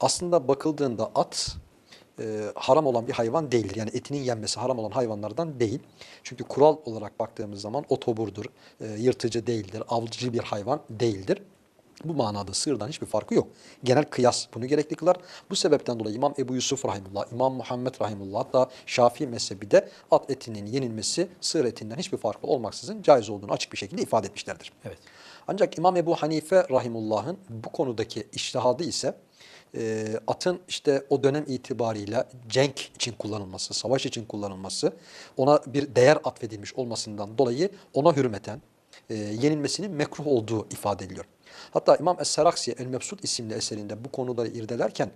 aslında bakıldığında at e, haram olan bir hayvan değildir. Yani etinin yenmesi haram olan hayvanlardan değil. Çünkü kural olarak baktığımız zaman otoburdur, e, yırtıcı değildir, avcı bir hayvan değildir. Bu manada sığırdan hiçbir farkı yok. Genel kıyas bunu gerekli kılar. Bu sebepten dolayı İmam Ebu Yusuf Rahimullah, İmam Muhammed Rahimullah hatta Şafii mezhebi de at etinin yenilmesi sığır etinden hiçbir farkı olmaksızın caiz olduğunu açık bir şekilde ifade etmişlerdir. Evet. Ancak İmam Ebu Hanife Rahimullah'ın bu konudaki iştihadı ise e, atın işte o dönem itibariyle cenk için kullanılması, savaş için kullanılması, ona bir değer atfedilmiş olmasından dolayı ona hürmeten e, yenilmesinin mekruh olduğu ifade ediliyor. Hatta İmam Es-Seraksi El-Mebsut isimli eserinde bu konuları irdelerken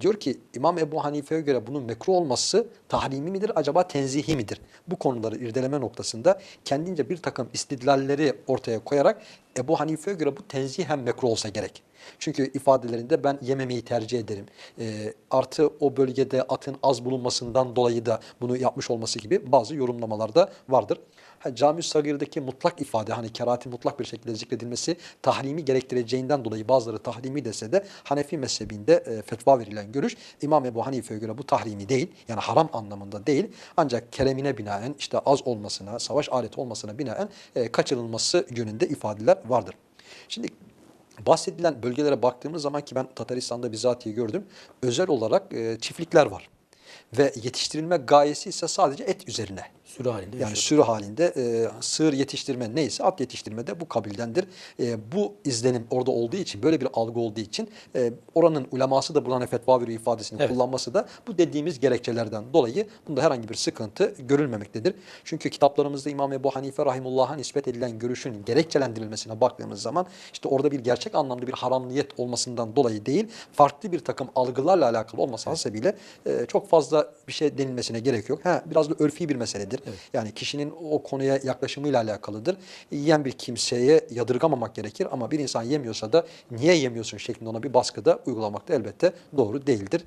diyor ki İmam Ebu Hanife'ye göre bunun mekruh olması tahrimi midir acaba tenzihi midir? Bu konuları irdeleme noktasında kendince bir takım istidlalleri ortaya koyarak Ebu Hanife'ye göre bu tenzihen mekruh olsa gerek. Çünkü ifadelerinde ben yememeyi tercih ederim. E, artı o bölgede atın az bulunmasından dolayı da bunu yapmış olması gibi bazı yorumlamalarda vardır. Ha, Cami-ü Sagir'deki mutlak ifade hani kerahati mutlak bir şekilde zikredilmesi tahrimi gerektireceğinden dolayı bazıları tahrimi dese de Hanefi mezhebinde e, fetva verilen görüş İmam Ebu Hanife'ye göre bu tahrimi değil yani haram anlamında değil ancak keremine binaen işte az olmasına savaş aleti olmasına binaen e, kaçırılması yönünde ifadeler vardır. Şimdi bahsedilen bölgelere baktığımız zaman ki ben Tataristan'da bizatihi gördüm özel olarak e, çiftlikler var ve yetiştirilme gayesi ise sadece et üzerine. Sürü halinde Yani sürü halinde e, sığır yetiştirme neyse at yetiştirme de bu kabildendir. E, bu izlenim orada olduğu için böyle bir algı olduğu için e, oranın uleması da buna fetva veriyor ifadesini Evet. kullanması da bu dediğimiz gerekçelerden dolayı bunda herhangi bir sıkıntı görülmemektedir. Çünkü kitaplarımızda İmam Ebu Hanife Rahimullah'a nispet edilen görüşün gerekçelendirilmesine baktığımız zaman işte orada bir gerçek anlamda bir haramliyet olmasından dolayı değil farklı bir takım algılarla alakalı olması hasebiyle e, çok fazla bir şey denilmesine gerek yok. Ha, biraz da örfi bir meseledir. Evet. Yani kişinin o konuya yaklaşımıyla alakalıdır. Yiyen bir kimseye yadırgamamak gerekir ama bir insan yemiyorsa da niye yemiyorsun şeklinde ona bir baskıda uygulamak da elbette doğru değildir.